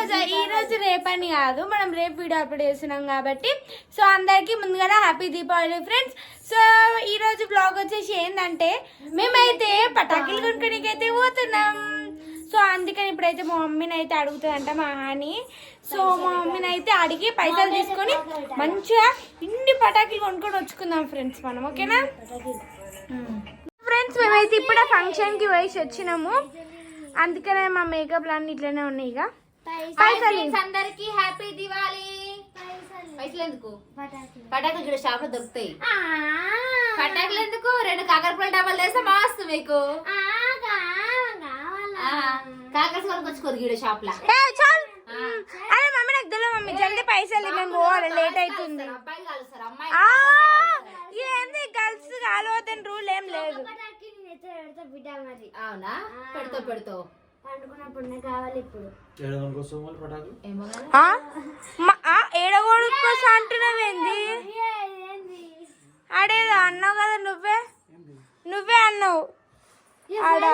రోజు ఈ రోజు రేపని కాదు మనం రేపు వీడియో అప్లోడ్ చేస్తున్నాం కాబట్టి. సో అందరికీ ముందుగా హ్యాపీ దీపావళి ఫ్రెండ్స్ సో ఈ రోజు బ్లాగ్ వచ్చేసి ఏంటంటే మేమైతే పటాకులు కొనుక్కోనికైతే పోతున్నాం. సో అందుకని ఇప్పుడైతే మా మమ్మీని అయితే అడుగుతుందంట మా హాని. సో మా మమ్మీని అయితే అడిగి పైసలు తీసుకొని మంచిగా ఇన్ని పటాకులు కొనుక్కొని వచ్చుకుందాం ఫ్రెండ్స్ మనం. ఓకేనా? ఫ్రెండ్స్ మేమైతే ఇప్పుడే ఫంక్షన్కి వయసు వచ్చినాము. అందుకనే మా మేకప్ అన్ని ఇట్లనే ఉన్నాయి ఇక. అందరికి హ్యాపీ దివాలి పైసలు. ఎందుకు? పటాకులు. ఇక్కడ షాప్లో దొరుకుతాయి. పటాకులు ఎందుకు? రెండు కాకరపల్లి డబ్బాలు వేస్తే మస్తు మీకు కాకర కొనుకొచ్చుకోరు గీడ షాప్ లా. అరే మమ్మీ నాకు తెలియదు మమ్మీ. జల్దీ పైసలు మేము పోవాలి. లేట్ అవుతుంది. ఏంది? గర్ల్స్ కాలువతని రూల్ ఏం లేదు. పెడతావు పెడతావు. ఏడగొడుకోసా అంటున్నావేంది? ఏంది? ఆడేదో? అన్నావు కదా నువ్వే? నువ్వే అన్నావు. ఆడ.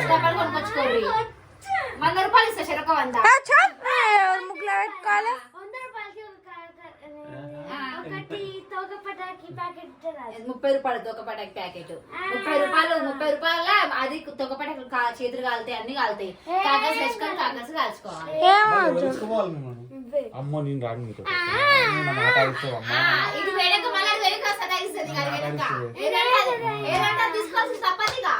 ముక్కులో పెట్టుకోవాలి వంద రూపాయలకి ఒక కా- కా- ఒకటి తోక పటాకి ప్యాకెట్ ఇస్తారు ముప్పై రూపాయలు తొక్క పటాకి ప్యాకెట్ ముప్పై రూపాయలు ముప్పై రూపాయల అది తొక్క పటాకి కా- చేతులు కాలుతాయి అన్ని కాలుతాయి. తెచ్చుకొని కాకరసి కాల్చుకోవాలి. అమ్మో నేను రాను ఇది వేడక మళ్ళీ ఏదంటే తప్పదిగా.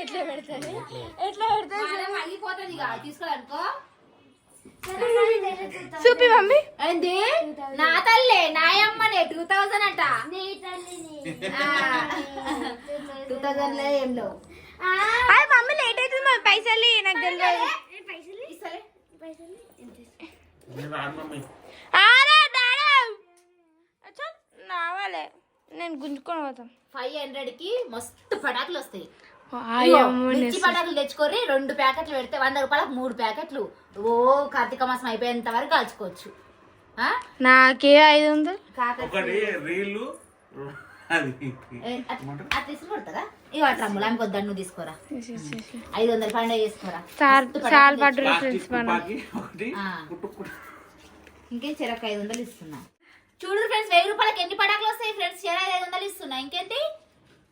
ఎట్లా పెడతాను ఎట్లా? పెడతాను మనం అలిగిపోతుంది ఇక తీసుకోవాలనుకో. చూపి మమ్మీ. ఏంది? నా తల్లే నాయమ్మనే టూ థౌజండ్ అంట. నీ తల్లిని టూ థౌజండ్లో ఏం లేవు. మమ్మీ లేట్ అవుతుంది మమ్మీ పైసలు నాకు తెలియదు. ఇస్తలే. నేను గుంజుకొని పోతాం ఫైవ్ హండ్రెడ్కి మస్తు పటాకులు వస్తాయి. మిర్చి పటాకులు తెచ్చుకొని రెండు ప్యాకెట్లు పెడితే వంద రూపాయలకు మూడు ప్యాకెట్లు. ఓ కార్తీక మాసం అయిపోయేంత వరకు కాల్చుకోవచ్చు. ఆ? నాకే ఐదు ఒకటి అది. తీసుకుంటారా ఇవి అట్లా వద్దా నువ్వు తీసుకోరా. ఐదు వందల పండుగ చేసుకోరా. ఇంకేం చెరకు ఐదు వందలు ఇస్తున్నా. చూడు ఫ్రెండ్స్ వెయ్యి రూపాయలకి ఎన్ని పటాకులు వస్తాయి? ఫ్రెండ్స్ చెర ఐదు వందలు ఇస్తున్నా. ఇంకేంటి?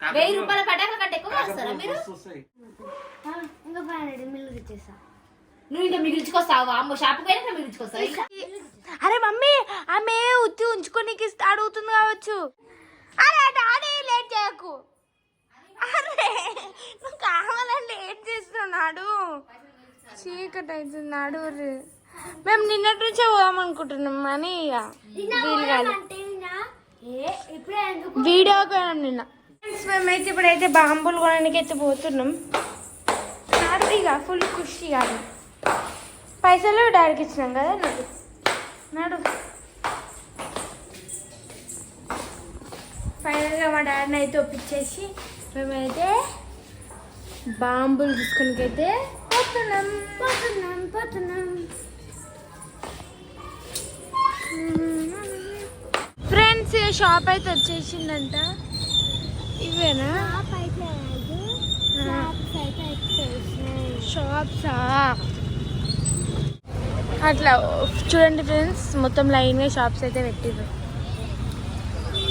వెయ్యి రూపాయల పటాకుల కంటే ఎక్కువ వస్తారా మీరు? ఇంకా ఫైవ్ హండ్రెడ్ మిల్లు ఇచ్చేసా. నువ్వు ఇంకా మిగిల్చుకొస్తావు అమ్మ షాప్ పోయినా మిగిల్చుకొస్తావు అరే మమ్మీ ఆమె ఉత్తి ఉంచుకోనికి ఇస్తా- అడుగుతుంది కావచ్చు. అరే డాడీ లేట్ చేయకు. అరే నువ్వు కావాలని లేట్ చేస్తున్నాడు? చీకటి అవుతున్నాడు. మేము నిన్నటి నుంచే పోదాం అనుకుంటున్నాం కానీ ఇక వీలు ఎందుకు? వీడియో నిన్న. మేమైతే ఇప్పుడైతే బాంబులు కొనడానికి అయితే పోతున్నాం. ఇక ఫుల్ ఖుషి కాదు. పైసలు డాడీకి ఇచ్చినాం కదా నాడు. నాడు. ఫైనల్గా మా డాడీని అయితే ఒప్పించేసి మేమైతే బాంబులు తీసుకునికి అయితే పోతున్నాం. పోతున్నాం పోతున్నాం. ఫ్రెండ్స్ షాప్ అయితే వచ్చేసిందంట. ఇవేనా? షాప్స్ అట్లా చూడండి ఫ్రెండ్స్ మొత్తం లైన్గా షాప్స్ అయితే పెట్టిర్రు.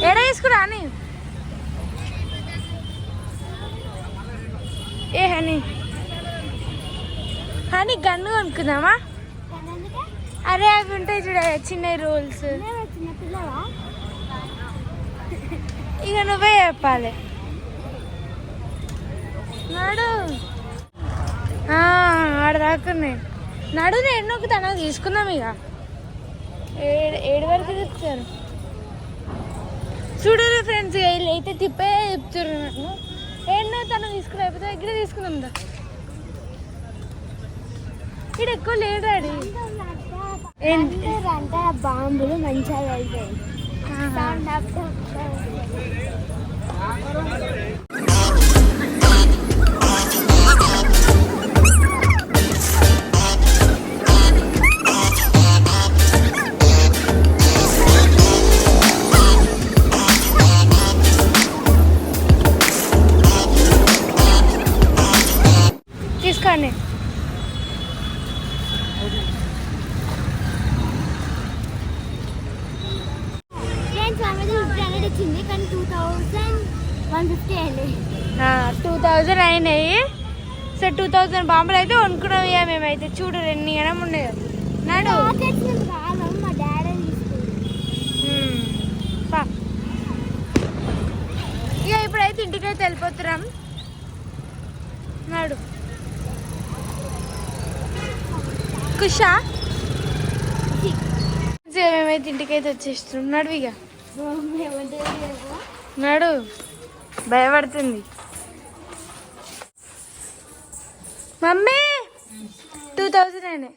ఏడా తీసుకురా అని? ఏ హనీ? హనీ గన్ను కొనుక్కుందామా? అరే అవి ఉంటాయి చూడ చిన్న రోల్స్ నేను చిన్న పిల్లవా ఇక నువ్వే చెప్పాలి. నడు. ఆ, ఆడదాకున్నాయి నడు నేను తన తీసుకుందాం ఇక. ఏడు ఏడు వరకు తిప్పుతారు చూడరు ఫ్రెండ్స్ వీళ్ళు అయితే తిప్పే తిప్పుతారు నన్ను. ఎన్నో తను తీసుకుని అయిపోతే ఇక్కడ తీసుకుందాం దా ఇక్కడ ఎక్కువ లేడు ఆడి. బాంబులు మంచిగా వెళ్తాయి Sen de టూ థౌజండ్ అయినాయి. సో టూ థౌజండ్ బాంబులు అయితే కొనుక్కున్నాం ఇక మేమైతే. చూడు ఎన్ని గణం ఉన్నాయో. నాడు. ఇక ఇప్పుడైతే ఇంటికైతే వెళ్ళిపోతున్నాం. నాడు. కుషా? మేమైతే ఇంటికైతే వచ్చేస్తున్నాం. నడు ఇక నడు. భయపడుతుంది. మమ్మీ! టూ థౌజండ్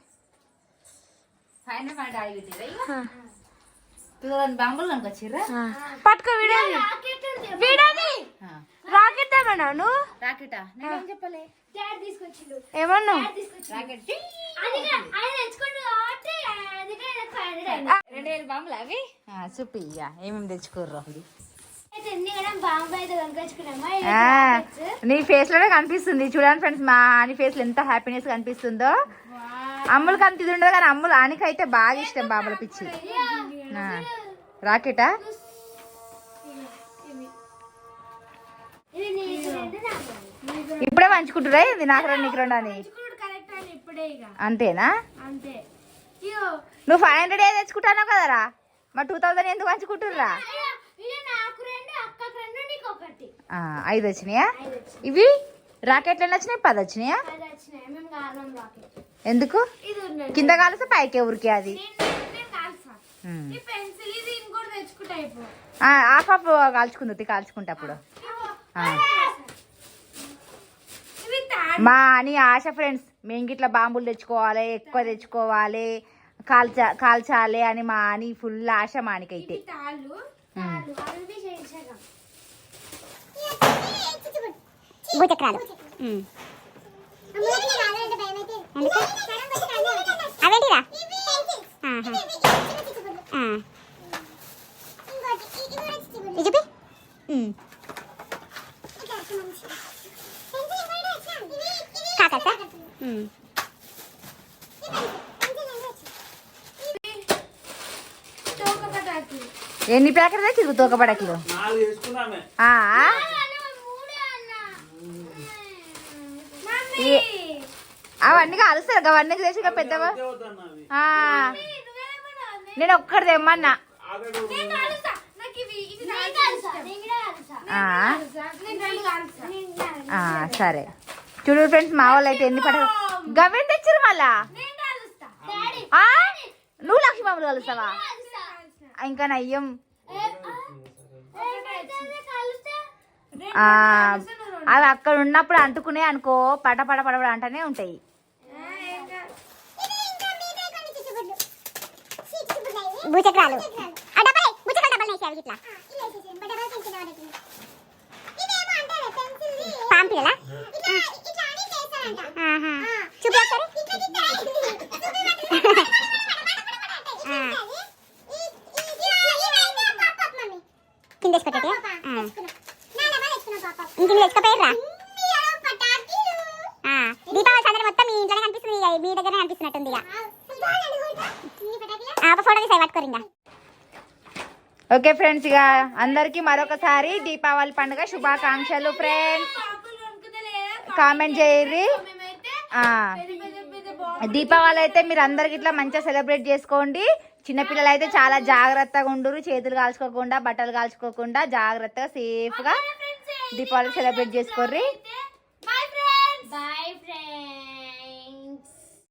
ఆ. పట్టుకో వీడది వీడది రాకెట్ ఏమన్నాను రాకెటా నేనేం చెప్పలే? డాడీ తీసుకొచ్చిండు. ఏమన్నా? రాకెట్. హండ్రెడ్ అయింది రెండు వేల బాంబులు అవి? చూపి ఇక ఏమేమి తెచ్చుకోర్రు? నీ ఫేస్లోనే కనిపిస్తుంది. చూడండి ఫ్రెండ్స్ మా ఆని ఫేస్లో ఎంత హ్యాపీనెస్ కనిపిస్తుందో. అమ్ములకి అంత ఇది ఉండదు కానీ అమ్ములు ఆనికి అయితే బాగా ఇష్టం బాబుల పిచ్చి. రాకెటా. ఇప్పుడే పంచుకుంటురా ఇది నాకు రెండు నీకు రెండు అని. అంతేనా? నువ్వు ఫైవ్ హండ్రెడ్ ఏ తెచ్చుకుంటాను కదరా? మా టూ థౌసండ్ ఎందుకు పంచుకుంటుర్రా అయ్యో, ఇది నాకు రెండు అక్కకు రెండు నీకు ఒకటి ఆ, ఐదు వచ్చినాయా? ఇవి? రాకెట్లు ఎన్ని వచ్చినాయి? పది వచ్చినాయా? ఎందుకు? కింద కాలిస్తే పైకే ఊరికే అది. ఆ, ఆఫ్ ఆఫ్ కాల్చుకుంది కాల్చుకుంటే అప్పుడు మా అని ఆశ ఫ్రెండ్స్ మేము గిట్లా బాంబులు తెచ్చుకోవాలి ఎక్కువ తెచ్చుకోవాలి కాల్చా కాల్చాలి అని మా అని ఫుల్ ఆశ మానికైతే ఇవి తాళ్ళు చాలు, అవి చేయించగా. భూచక్రాలు అవేంటిరా ఆహా. ఆ. ఇది చూపి ఉమ్. కాకరసా ఉమ్. తోక పటాకి ఎన్ని ప్యాకెట్ తెచ్చి తోకపడకిలో ఆ, కాలుస్తా. నేను రెండు కాలుస్తా. నేను కాలుస్తా. ఆ, సరే చూడు ఫ్రెండ్స్ మా వాళ్ళు అయితే ఎన్ని పట గవ్వెం తెచ్చారు మళ్ళా? నువ్వు లక్ష్మీ మామూలు కలుస్తావా కాలుస్తా. ఇంకా నయ్యం అవి అక్కడ ఉన్నప్పుడు అంటుకునే అనుకో పట పట పట అంటనే ఉంటాయి. భూచక్రాలు. చూపి ఒకసారి ఆ. కింద వేసి పెట్టేటియా? ఆ. ఇంక తెచ్చుకోపోయారా ఆ, దీపావళి సందడి మొత్తం మీ ఇంట్లోనే కనిపిస్తుంది ఇక మీ దగ్గర కనిపిస్తున్నట్టుంది ఇక. ఆ, ఫోటో తీసాయి పట్టుకోరు ఇంకా. ఓకే ఫ్రెండ్స్ ఇక అందరికి మరొకసారి దీపావళి పండుగ శుభాకాంక్షలు ఫ్రెండ్స్? కామెంట్ చేయర్రి. బాంబులు దీపావళి అయితే మీరు అందరికి ఇట్లా మంచిగా సెలబ్రేట్ చేసుకోండి. చిన్నపిల్లలు అయితే చాలా జాగ్రత్తగా ఉండురు చేతులు కాల్చుకోకుండా బట్టలు కాల్చుకోకుండా జాగ్రత్తగా సేఫ్గా Deepavali celebrate చేసుకోర్రి. Bye friends bye